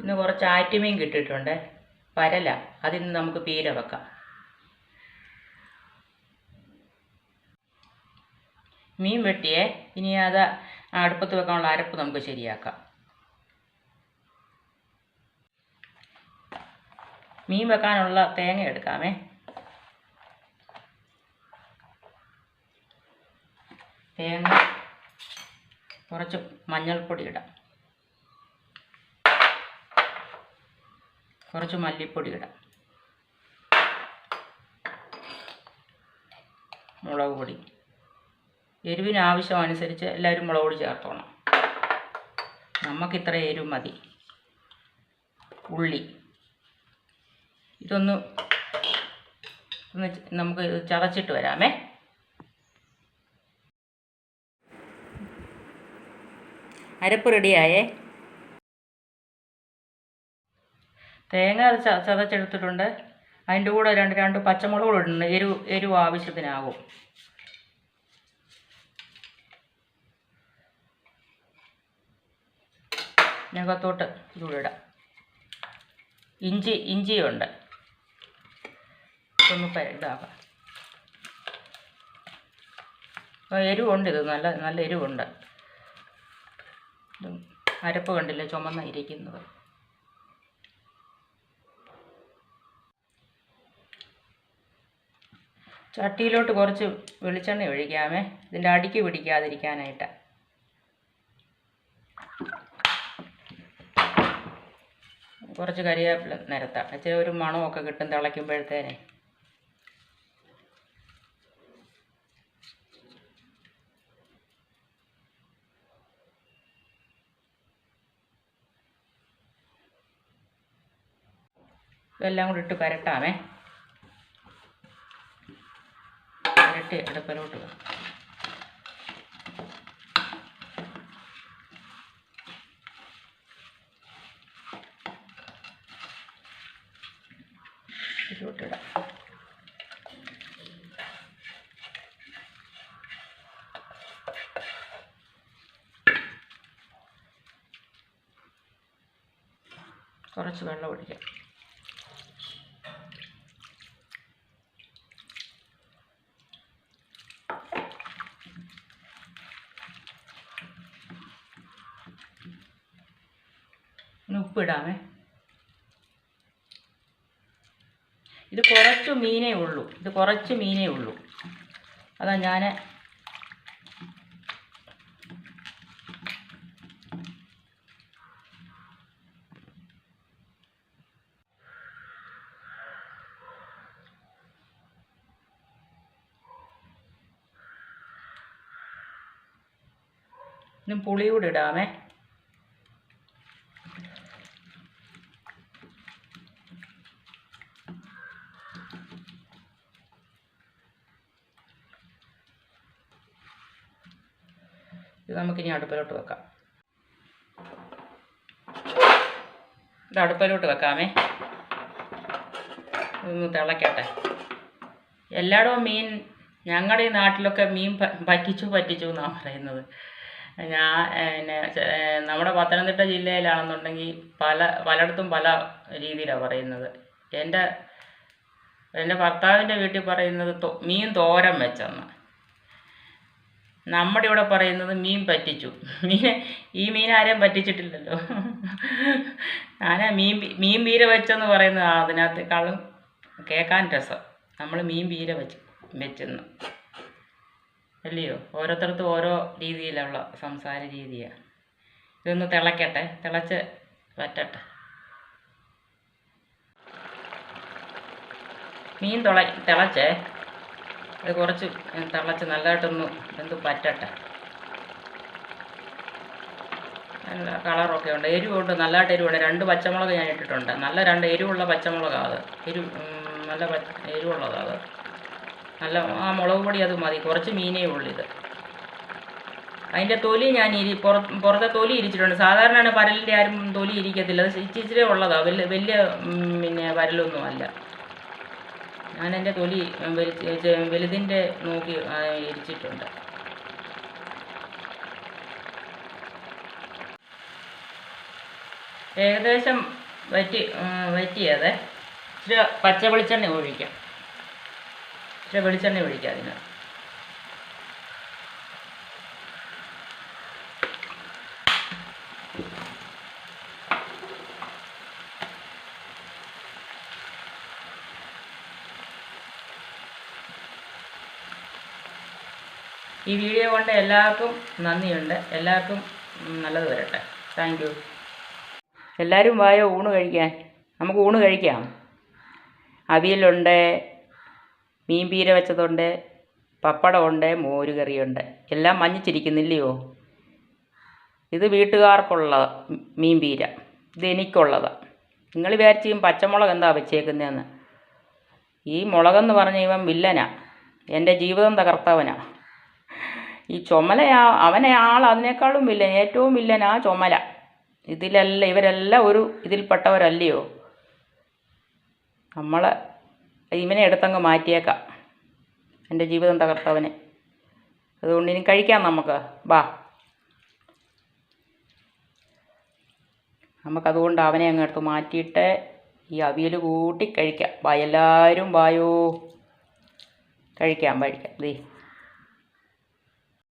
ഇന്ന് കുറച്ച് ആറ്റുമീൻ കിട്ടിയിട്ടുണ്ട്. പരല. അതിന്ന് നമുക്ക് പീര വെക്കാം. മീൻ വെട്ടിയേ. ഇനി അത് അടുപ്പത്ത് വെക്കാനുള്ള അരപ്പ് നമുക്ക് ശരിയാക്കാം. മീൻ വെക്കാനുള്ള തേങ്ങ എടുക്കാമേ. തേങ്ങ കുറച്ച് മഞ്ഞൾപ്പൊടി ഇടാം. കുറച്ച് മല്ലിപ്പൊടി ഇടാം. മുളക് പൊടി. എരിവിന് ആവശ്യമനുസരിച്ച് എല്ലാവരും മുളക് പൊടി ചേർത്തോണം. നമുക്കിത്ര എരിവ് മതി. ഉള്ളി. ഇതൊന്ന് ഒന്ന് നമുക്ക് ചതച്ചിട്ട് വരാമേ. അരപ്പ് റെഡിയായേ തേങ്ങ അത് ചതച്ചെടുത്തിട്ടുണ്ട്. അതിന്റെ കൂടെ രണ്ട് രണ്ട് പച്ചമുളക് കൂടെ ഇടുന്നുണ്ട് എരിവ് എരിവ് ആവശ്യത്തിനാകും ഞകത്തോട്ട് ഇതുകൂടെ ഇടാം. ഇഞ്ചി ഇഞ്ചിയുണ്ട്. ഒന്ന് ഇതാക്കാം. എരിവുണ്ട് ഇത്. നല്ല നല്ല എരിവുണ്ട്. അരപ്പ് കണ്ടില്ല? ചുമന്ന ഇരിക്കുന്നത്. ചട്ടിയിലോട്ട് കുറച്ച് വെളിച്ചെണ്ണ ഒഴിക്കാമേ. ഇതിന്റെ അടിക്ക് പിടിക്കാതിരിക്കാനായിട്ട്. കുറച്ച് കരിവേപ്പില നിരത്താം. ഇച്ചിരി ഒരു മണമൊക്കെ കിട്ടും തിളയ്ക്കുമ്പോഴത്തേനെ. ഇതെല്ലാം കൂടി ഇട്ട് പരട്ടാമേ. പരട്ടി അടുപ്പിലോട്ട് വെക്കാം കുറച്ച് വെള്ളം ഒഴിക്കാം. ഉപ്പിടാമേ. ഇത് കുറച്ച് മീനേ ഉള്ളൂ. ഇത് കുറച്ച് മീനേ ഉള്ളൂ. അതാ ഞാൻ ഇനി പുളി കൂടെ ഇടാമേ. ഇത് നമുക്കിനി അടുപ്പിലോട്ട് വെക്കാം. ഇത് അടുപ്പിലോട്ട് വെക്കാമേ. ഒന്ന് തിളക്കട്ടെ. എല്ലായിടവും മീൻ ഞങ്ങളുടെ ഈ നാട്ടിലൊക്കെ മീൻ പറ്റിച്ചു പറ്റിച്ചു എന്നാണ് പറയുന്നത്. ഞാൻ പിന്നെ നമ്മുടെ പത്തനംതിട്ട ജില്ലയിലാണെന്നുണ്ടെങ്കിൽ പല പലയിടത്തും പല രീതിയിലാണ് പറയുന്നത്. എന്റെ എന്റെ ഭർത്താവിന്റെ വീട്ടിൽ പറയുന്നത് മീൻ തോരൻ വെച്ചെന്ന്. നമ്മുടെ ഇവിടെ പറയുന്നത് മീൻ പറ്റിച്ചു. മീൻ ഈ മീൻ ആരെയും പറ്റിച്ചിട്ടില്ലല്ലോ. ഞാനാ മീൻ മീൻ പീര വെച്ചെന്ന് പറയുന്നത് അതിനകത്തേക്കാളും കേൾക്കാൻ രസം. നമ്മൾ മീൻ പീര വെച്ച് വെച്ചെന്ന്. അല്ലയോ? ഓരോരുത്തർക്കും ഓരോ രീതിയിലുള്ള സംസാര രീതിയാണ് ഇതൊന്ന് തിളക്കട്ടെ തിളച്ച് വറ്റട്ടെ. മീൻ തുള തിളച്ചേ. അത് കുറച്ച് തിളച്ച് നല്ലതായിട്ടൊന്ന് എന്ത് പറ്റട്ടെ. നല്ല കളറൊക്കെ ഉണ്ട്. എരിവുണ്ട്. നല്ലതായിട്ട് എരിവുണ്ട്. രണ്ട് പച്ചമുളക് ഞാൻ ഇട്ടിട്ടുണ്ട്. നല്ല രണ്ട് എരിവുള്ള പച്ചമുളകാണ് അത്. എരിവ് നല്ല പച്ച എരിവുള്ളതാണ് അത്. നല്ല ആ മുളക് പൊടി അത് മതി. കുറച്ച് മീനേ ഉള്ളൂ ഇത്. അതിന്റെ തൊലി ഞാൻ ഇരി പുറത്ത് തൊലി ഇരിച്ചിട്ടുണ്ട്. സാധാരണയാണ് പരലിന്റെ ആരും തൊലി ഇരിക്കത്തില്ല. അത് ഇച്ചിരി ഉള്ളതാണ് വലിയ വലിയ പിന്നെ പരലൊന്നും അല്ല ഞാൻ എന്റെ തൊലി വലുതിന്റെ നോക്കി ഇരിച്ചിട്ടുണ്ട്. ഏകദേശം വറ്റി വറ്റിയതെ ഇച്ചിരി പച്ച വെളിച്ചെണ്ണ ഒഴിക്കാം. ഇച്ചിരി വെളിച്ചെണ്ണ ഒഴിക്കാം അതിന് ഈ വീഡിയോ കൊണ്ട് എല്ലാവർക്കും നന്ദിയുണ്ട്. എല്ലാവർക്കും നല്ലത് വരട്ടെ. താങ്ക് യു എല്ലാവരും വായോ? ഊണ് കഴിക്കാൻ. നമുക്ക് ഊണ് കഴിക്കാം. അവിയലുണ്ട് മീൻ പീര വെച്ചതുണ്ട് പപ്പടമുണ്ട് മോരുകറിയുണ്ട്. എല്ലാം മഞ്ഞിച്ചിരിക്കുന്നില്ലയോ? ഇത് വീട്ടുകാർക്കുള്ള മീൻ പീര ഇത് എനിക്കുള്ളതാണ് നിങ്ങൾ വിചാരിച്ചും പച്ചമുളക് എന്താ വെച്ചേക്കുന്നതെന്ന് ഈ മുളകെന്ന് പറഞ്ഞ ഇവൻ വില്ലനാ. എന്റെ ജീവിതം തകർത്തവനാ. ഈ ചുമലയാ അവനെ അതിനേക്കാളും വില്ലൻ ഏറ്റവും വില്ലനാ ചുമല. ഇതിലല്ല ഇവരെല്ലാം ഒരു ഇതിൽപ്പെട്ടവരല്ലയോ? നമ്മൾ ഇവനെ എടുത്തങ്ങ് മാറ്റിയേക്കാം എന്റെ ജീവിതം തകർത്തവനെ. അതുകൊണ്ട് ഇനി കഴിക്കാം നമുക്ക്. ബാ. നമുക്കതുകൊണ്ട് അവനെ അങ്ങ് എടുത്ത് മാറ്റിയിട്ട് ഈ അവിയൽ കൂട്ടി കഴിക്കാം. ബാ എല്ലാവരും ബായോ. കഴിക്കാം കഴിക്കാം. ദേ.